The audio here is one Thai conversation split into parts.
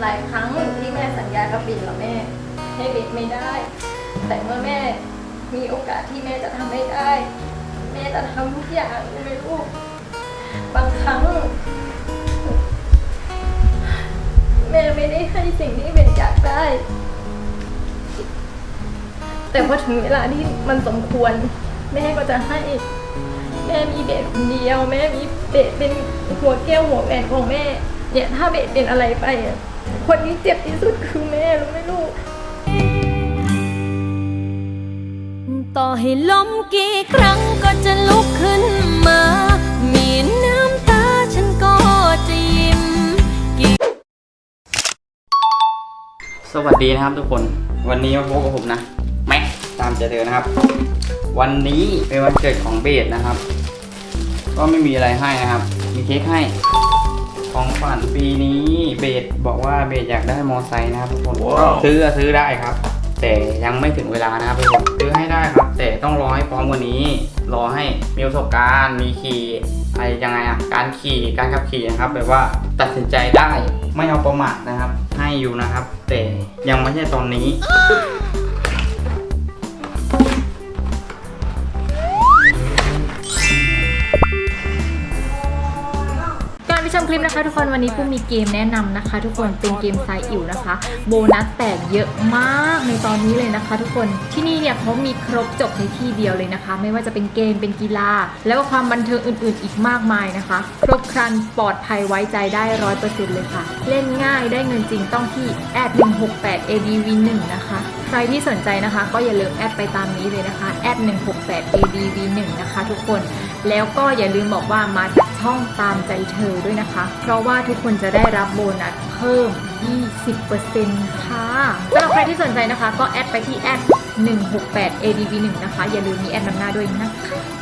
หลายครั้งที่แม่สัญญากับบินกับแม่ให้บินไม่ได้ แต่เมื่อแม่มีโอกาสที่แม่จะทำไม่ได้ แม่จะทำทุกอย่างเลยลูกบางครั้ง แม่ไม่ได้ให้สิ่งที่เป็นอยากได้ แต่พอถึงเวลาที่มันสมควร แม่ก็จะให้แม่มีเบสคนเดียว แม่มีเบสเป็นหัวแก้วหัวแหวนของแม่ เนี่ยถ้าเบสเป็นอะไรไปอะ คนที่เจ็บที่สุดคือแม่รู้ไหมลูก ต่อให้ล้มกี่ครั้งก็จะลุกขึ้นมา มีน้ำตาฉันก็จะยิ้ม สวัสดีนะครับทุกคน วันนี้มาพบกับผมนะ แม็กตามใจเธอนะครับ วันนี้เป็นวันเกิดของเบสนะครับ ก็ไม่มีอะไรให้นะครับ มีเค้กให้ ของขวัญปีนี้ เบสบอกว่าเบสอยากได้มอไซค์นะครับทุกคนซื้อก็ซื้อได้ครับ แต่ยังไม่ถึงเวลานะครับทุกคนซื้อให้ได้ครับ แต่ต้องรอให้พร้อมกว่านี้ รอให้มีประสบการณ์มีขี่อะไรยังไงอะการขี่การขับขี่นะครับ แบบว่าตัดสินใจได้ไม่เอาประมาทนะครับ ให้อยู่นะครับ แต่ยังไม่ใช่ตอนนี้ ชมคลิปนะคะทุกคนวันนี้ปุ้มมีเกมแนะนำนะคะ ทุกคนเป็นเกมทรายอิ๋วนะคะ โบนัสแตกเยอะมากในตอนนี้เลยนะคะ ทุกคนที่นี่เนี่ยเขามีครบจบในที่เดียวเลยนะคะ ไม่ว่าจะเป็นเกมเป็นกีฬา แล้วก็ความบันเทิงอื่น ๆ อีกมากมายนะคะ ครบครันปลอดภัยไว้ใจได้ร้อยเปอร์เซ็นต์เลยค่ะ เล่นง่ายได้เงินจริงต้องที่แอด168 adv1 นะคะใครที่สนใจนะคะก็อย่าลืมแอดไปตามนี้เลยนะคะแอด168 adv1 นะคะ ทุกคนแล้วก็อย่าลืมบอกว่ามาจาก ช่องตามใจเธอด้วยนะคะ เพราะว่าทุกคนจะได้รับโบนัสเพิ่ม 20%ค่ะสำหรับใครที่สนใจนะคะ ก็แอดไปที่แอด168 adv1 นะคะ อย่าลืมมีแอดนำหน้าด้วยนะคะ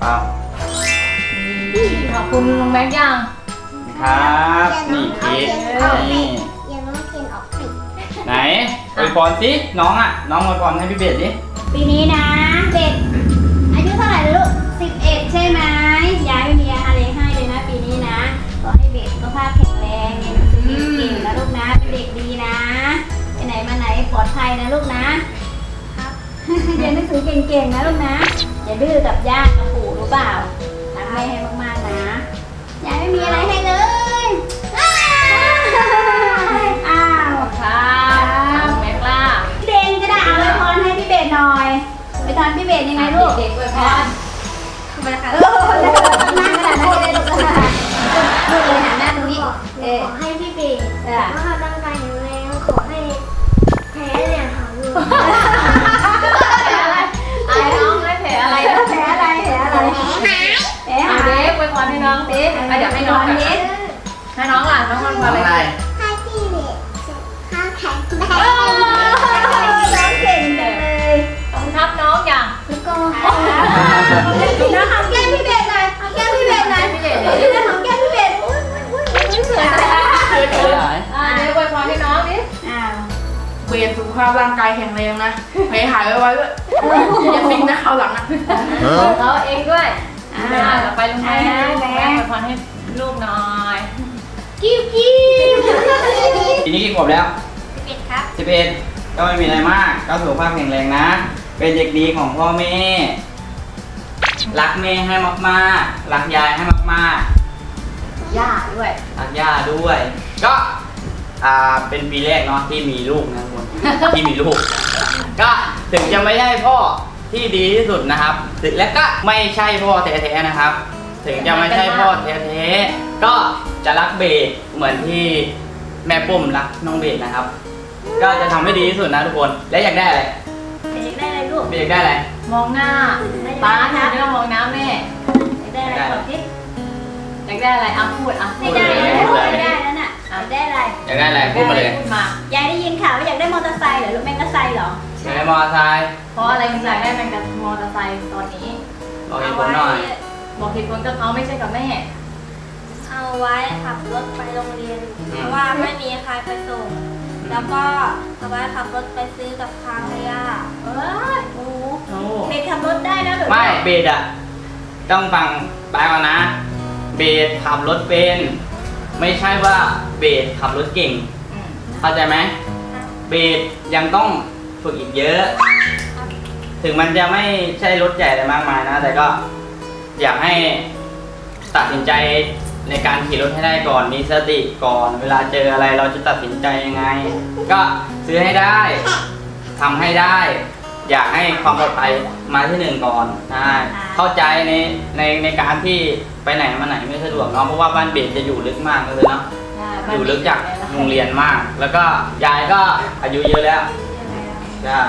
เปล่าขอบคุณลุงแม็กยัง ครับนี่เค้กนี่ยังต้องกินออกสิไหนอวยพรสิน้องอะ น้องอวยพรให้พี่เบสดิปีนี้นะเด็กอายุเท่าไหร่แล้วลูก11ใช่ไหมยายไม่มีอะไรให้เลยนะปีนี้นะขอให้เด็กสุขภาพแข็งแรงเรียนหนังสือเก่งๆนะลูกนะเป็นเด็กดีนะไปไหนมาไหนปลอดภัยนะลูกนะครับเรียนหนังสือเก่งๆนะลูกนะอย่าดื้อกับย่ากับปู่ รู้เปล่ารักแม่ให้มากๆนะยายไม่มีอะไรให้เลยอ้าวครับแม็กล่าพี่เบนจะได้เอาไว้พรให้พี่เบนหน่อยไปทานพี่เบนยังไงลูกเด็กๆอวยพรมาแล้วค่ะเออนั่งกระดาษนั่งจะได้ลูกลูกเลยหันหน้าตรงนี้เออ น้องหอมแก้มพี่เบนหน่อยหอมแก้มพี่เบนหน่อยพี่เบสพี่เบนหอมแก้มพี่เบนอุ้ยอุ้ยอุ้ยสวยอ่าเด็กอวยพรให้น้องดิอ้าวเบสสุขภาพร่างกายแข็งแรงนะหายหายไวๆด้วยอย่าฟิกนะเขาวหลังนะเราเองด้วยอ่าอ่าต่อไปลุงแม่ลุงแม่อวยพรให้ลูกหน่อยกิ้วกิ้วปีนี้กี่ขวบแล้วพี่เบนครับ11ก็ไม่มีอะไรมาก ก็สุขภาพแข็งแรงนะ เป็นเด็กดีของพ่อแม่ รักแม่ให้มากๆ รักยายให้มากๆย่าด้วยรักย่าด้วย ก็อ่าเป็นปีแรกเนาะที่มีลูกนะทุกคน ที่มีลูก ก็ถึงจะไม่ได้พ่อที่ดีที่สุดนะครับถึงและก็ไม่ใช่พ่อแท้ๆนะครับ ถึงจะไม่ใช่พ่อแท้ๆก็จะรักเบสเหมือนที่แม่ปุ้มรักน้องเบสนะครับ ก็จะทำให้ดีที่สุดนะทุกคน และอยากได้อะไรเด็กได้อะไรลูก เบสอยากได้อะไร มองหน้าป้าหนูเรื่องมองหน้าแม่อยากได้อะไรบอกสิอยากได้อะไรอะพูดอะไม่ได้แล้วไม่ได้แล้วน่ะอยากได้อะไร อยากได้อะไรพูดมาเลยพูดมายายได้ยินข่าวว่าอยากได้มอเตอร์ไซค์เหรอลูกแม่งก็ไซค์เหรออยากได้มอเตอร์ไซค์เพราะอะไรถึงอยากได้มันกับมอเตอร์ไซค์ตอนนี้ บอกเหตุผลหน่อย บอกเหตุผลกับเขาไม่ใช่กับแม่ เอาไว้ขับรถไปโรงเรียน เพราะว่าไม่มีใครไปส่ง แล้วก็เอาไว้ขับรถไปซื้อกับข้าวให้ย่าเอ้ยโอ้โอ้เด็กขับรถได้นะหรือไม่เบสอะต้องฟังป้าก่อนนะ เบสขับรถเป็น ไม่ใช่ว่าเบสขับรถเก่ง อืมเข้าใจไหม เบสยังต้องฝึกอีกเยอะ ถึงมันจะไม่ใช่รถใหญ่อะไรมากมายนะ แต่ก็อยากให้ตัดสินใจ ในการขี่รถให้ได้ก่อนมีสติก่อน เวลาเจออะไรเราจะตัดสินใจยังไง ก็ซื้อให้ได้ทำให้ได้ อยากให้ความปลอดภัยมาที่หนึ่งก่อนใช่เข้าใจในในในการที่ไปไหนมาไหนไม่สะดวกเนาะเพราะว่าบ้านเบสจะอยู่ลึกมากเลยเนาะใช่อยู่ลึกจากโรงเรียนมาก แล้วก็ยายก็อายุเยอะแล้วใช่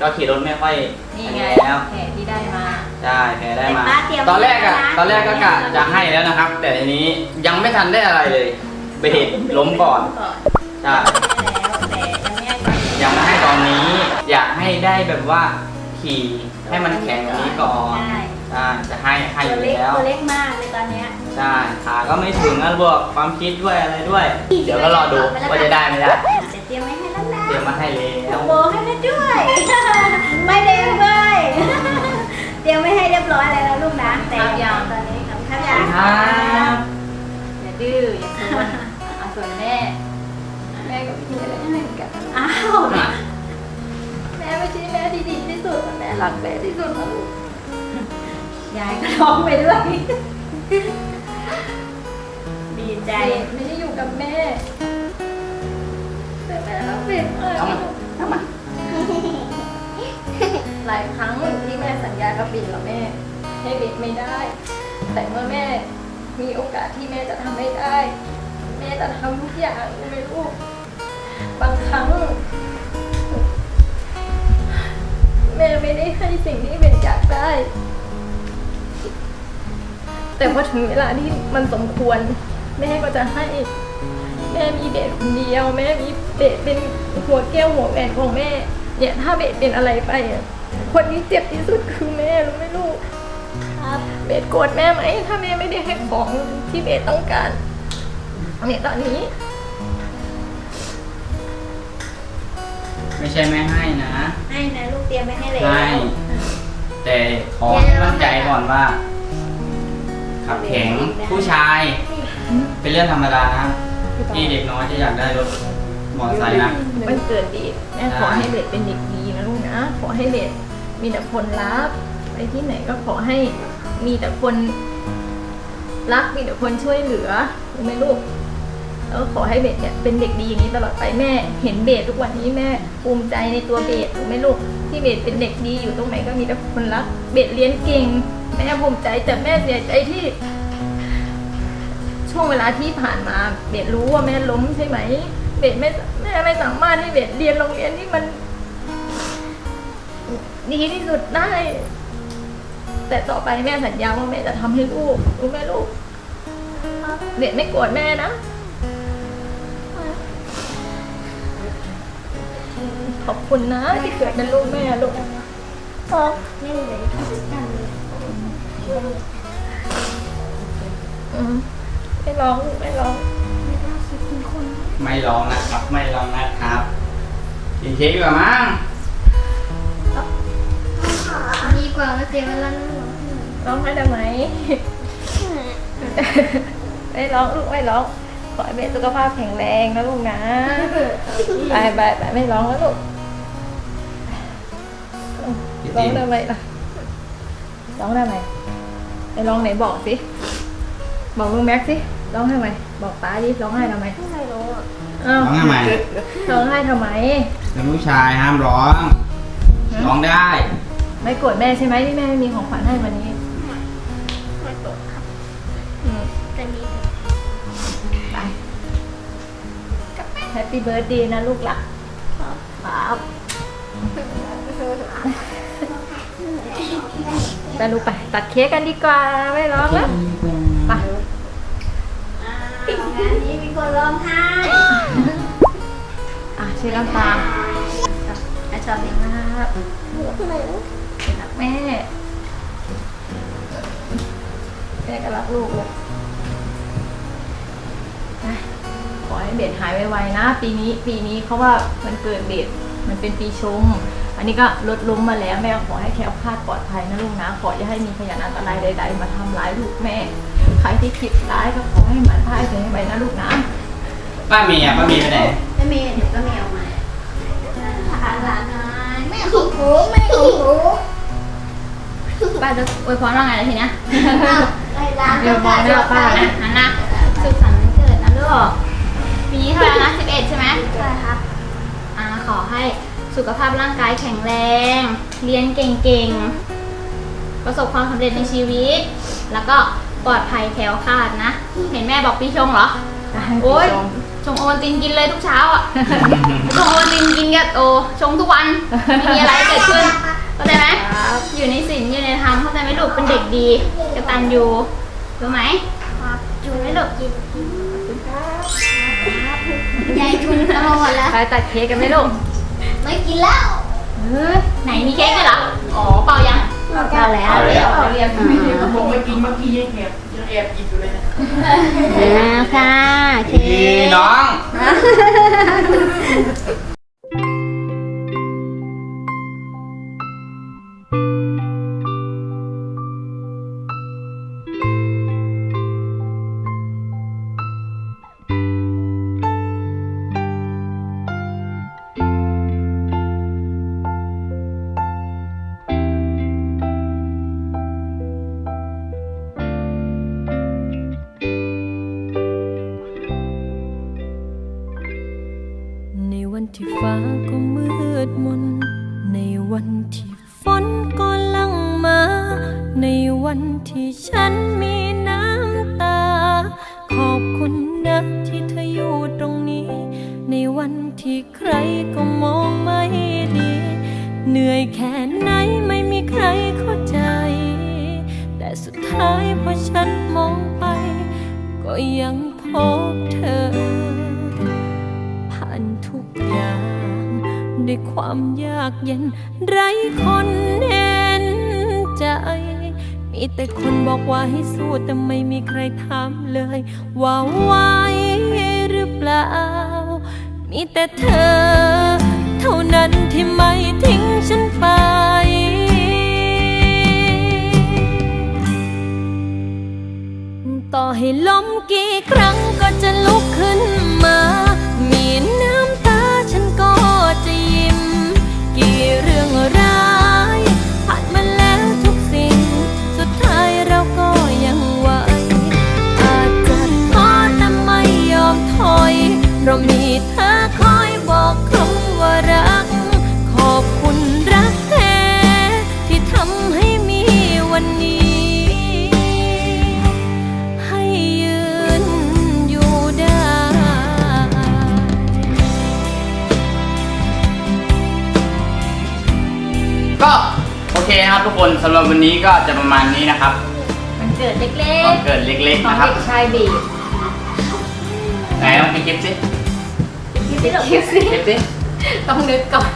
ก็ขี่รถไม่ค่อยนี่อันไงนี้แล้วแผลที่ได้มา ใช่แกได้มาแต่ป้าเตรียมตอนแรกอะไว้แล้วนะ ตอนแรกก็กะจะให้แล้วนะครับ แต่ทีนี้ยังไม่ทันได้อะไรเลยเบสล้มก่อนก่อนใช่แล้วแต่ยังไม่ให้ก่อนยังไม่ให้ตอนนี้ อยากให้ได้แบบว่าขี่ให้มันแข็งกว่านี้ก่อนใช่ใช่จะให้ให้อตัวยู่เล็กแล้วตัวเล็กมากเลยตอนเนี้ยใช่ขาก็ไม่ถึงนะบวกความคิดด้วยอะไรด้วย เดี๋ยวก็รอดูว่าจะได้ไม่ได้ เดี๋ยวเตรียมไว้ให้แล้วนะเตรียมมาให้แล้วโบให้แม่ด้วย ไม่เด้งเลยเตรียมไว้ให้เรียบร้อยแล้วนะลูกนะ แต่ครับยัง ตอนนี้ครับครับคยังรับอย่าดื้ออย่าซนอะส่วนแม่แม่ก็ไม่มีอะไรให้เหมือนกันอ้าวแม่ไม่ใช่แม่ที่ดีที่สุดแม่รักแม่ที่สุดนะลูกยายก็ร้องไปด้วยดีใจเบสไม่ได้อยู่กับแม่ แต่แม่รักเบสมากเอามาเอามา หลายครั้งที่แม่สัญญากับเบสกับแม่ ให้เบสไม่ได้ แต่เมื่อแม่มีโอกาสที่แม่จะทำไม่ได้ แม่จะทำทุกอย่างไม่รู้บางครั้ง แม่ไม่ได้ให้สิ่งที่เบสอยากได้ แต่พอถึงเวลาที่มันสมควร แม่ก็จะให้แม่มีเบสคนเดียว แม่มีเบสเป็นหัวแก้วหัวแหวนของแม่ เนี่ยถ้าเบสเป็นอะไรไปอะ คนที่เจ็บที่สุดคือแม่รู้ไหมลูกครับเบสโกรธแม่ไหมถ้าแม่ไม่ได้ให้ของที่เบสต้องการเนี่ยตอนนี้ ไม่ใช่ไม่ให้นะ ให้นะลูกเตรียมไว้ให้แล้วให้ แต่ขอให้มั่นใจก่อนว่า ขับแข็งผู้ชาย เป็นเรื่องธรรมดานะที่เด็กน้อยจะอยากได้รถมอเตอร์ไซค์นะ มันเกิดเบสแม่ขอได้ให้เบสเป็นเด็กดีนะลูกนะ ขอให้เบส มีแต่คนรักไปที่ไหนก็ขอให้มีแต่คนรักมีแต่คนช่วยเหลือรู้ไหมลูกแล้วขอให้เบสเนี่ยเป็นเด็กดีอย่างนี้ตลอดไปแม่ เห็นเบสทุกวันนี้แม่ภูมิใจในตัวเบสถูกไหมลูกที่เบสเป็นเด็กดีอยู่ตรงไหนก็มีแต่คนรักเบสเรียนเก่ง แม่ภูมิใจแต่แม่เสียใจที่ ช่วงเวลาที่ผ่านมา เบสรู้ว่าแม่ล้มใช่ไหมเบสไม่แม่ไม่สามารถให้เบสเรียนโรงเรียนที่มัน ดีที่สุดได้ แต่ต่อไปแม่สัญญาว่าแม่จะทำให้ลูกรู้ไหมลูกเบสไม่โกรธแม่นะ ขอบคุณนะที่เกิดเป็นลูกแม่ลูกครับไม่เลยนั่งไม่ร้องไม่ร้องไม่ร้องนะครับ ไม่ร้องนะครับกินเค้กดีกว่ามั้ง กว่าไม่เสียเวลานั่งรอร้องให้ได้ไหมไม่ร้องลูกไม่ร้อง ขอให้แม่สุขภาพแข็งแรงนะลูกนะไปไปไปไม่ร้องแล้วลูกพี่ร้อติ๋งมได้ไหมล่ะร้องได้ไหมไปร้องไหนบอกสิ บอกลุงแม็กซ์สิร้องให้ไหมบอกป้าดิร้องให้ทำไมไม่รู้อะอ้าวร้องทำไมร้องให้ทำไมเป็นผู้ชายห้ามร้อง ร้องได้ร ไม่โกรธแม่ใช่ไหมที่แม่ไม่มีของขวัญให้วันนี้ไม่โกรธครับอืมจะมีไปแฮปปี้เบิร์ดดีนะลูกละครับไปลูกไป ตัดเค้กกันดีกว่า ไม่ร้องแล้วไปงานนี้มีคนร้องไห้อะชื่อน้ำตาอะชอบเพลงครับรัก แม่ แม่ก็รักลูกเลยไปขอให้เบสหายไวๆนะ ปีนี้ปีนี้เขาว่ามันเกิดเบสมันเป็นปีชง อันนี้ก็ลดล้มมาแล้วแม่ขอให้แคล้วคลาดปลอดภัยนะลูกนะ ขออย่าให้มีพยานอันตรายใด ๆ มาทำร้ายลูกแม่ ใครที่คิดร้ายก็ขอให้มันพ่ายแพ้ไปนะลูกนะป้ามีอะป้ามีไปไหนไม่มีเดี๋ยวก็มีออกมาหาหลานหน่อยแม่ของหนูแม่ของหนู ป้าจะอวยพรว่าไงล่ะทีเนี้ยไอ้ร้านเดี๋ยวมองหน้าป้าอะหันหน้าสุขสันต์วันเกิดนะลูกปีนี้เท่าไหร่นะ11ใช่ไหมใช่ครับอ่าขอให้สุขภาพร่างกายแข็งแรง เรียนเก่งๆ ประสบความสำเร็จในชีวิต แล้วก็ปลอดภัยแคล้วคลาดนะ เห็นแม่บอกปีชงเหรอ โอ้ยชงโอวัลตินกินเลยทุกเช้าอะ ชงโอวัลตินกินกันโอชงทุกวันไม่มีอะไรเกิดขึ้น เข้าใจไหมอยู่ในศีลอยู่ในธรรมเข้าใจไหมลูกเป็นเด็กดีกตัญญูรู้ไหมครับจูไม่หลบกินยายชุนตลอดแล้วใครตัดเค้กกันไหมลูกไม่กินแล้วเฮ้ยไหนมีเค้กด้วยเหรออ๋อเปล่ายังเจ้าแล้วเอาแล้วเอาเรียนผมไปกินเมื่อกี้ยังแอบยังแอบหยิบอยู่เลยนะอ่าค่ะเค้พี่กน้อง นก็ลังมา ในวันที่ฉันมีน้ำตา ขอบคุณนะที่เธออยู่ตรงนี้ ในวันที่ใครก็มองไม่ดี เหนื่อยแค่ไหนไม่มีใครเข้าใจ แต่สุดท้ายพอฉันมองไป ก็ยังพบเธอ ด้วยความยากเย็น ไร้คนเห็นใจ มีแต่คนบอกว่าให้สู้แต่ไม่มีใครถามเลย ว่าไหวหรือเปล่า มีแต่เธอ เท่านั้นที่ไม่ทิ้งฉันไปต่อให้ล้มกี่ครั้งก็จะลุกขึ้นมา ก็โอเคนะครับทุกคนสำหรับวันนี้ก็จะประมาณนี้นะครับมันเกิดเล็วักนเกิดเล็กๆๆของนะครับเด็กชายเบสไหนลองไปคลิปสิคิดสิคิดสิคลิปสิต้องนึกก่อน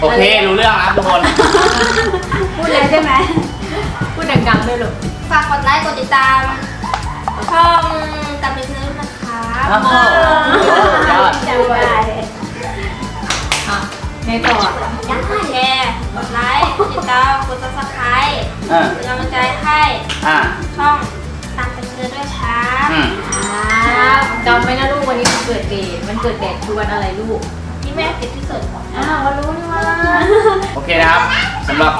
โอเครู้เรื่องนะครับทุกคน พูดเลยใช่ไหมพูดดังๆด้วยลูกฝากกดไลค์กดติดตามช่องกับเป็นซื้อนะคะโอ้โหยอด ดเดทมันเกิดแดดคือวันอะไรลูกที่แม่ติดที่สุดอ้าวก็รู้นี่ว่าโอเคนะครับสำหรับ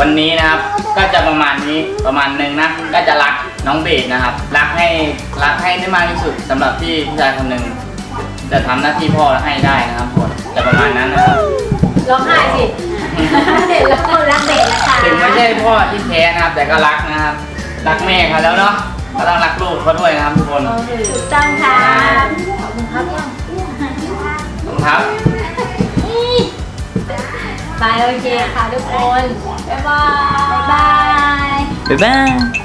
วันนี้นะครับ ก็จะประมาณนี้ประมาณหนึงนะ ก็จะรักน้องเบสนะครับ รักให้รักให้ได้มากที่สุดสำหรับที่ผู้ชายคนหนึ่งจะทำหน้าที่พ่อให้ได้นะครับทุกคนจะประมาณนั้นนะครับ ร้องไห้สิเด็กแล้วคนรักเด็กนะคะถึงไม่ใช่พ่อที่แท้นะครับ แต่ก็รักนะครับ รักแม่เขาแล้วเนาะก็ต้องรักลูกเขาด้วยนะครับทุกคนถูกต้องค่ะ ครับ ไปโอเคค่ะทุกคน บ๊ายบาย บ๊ายบาย บ๊ายบาย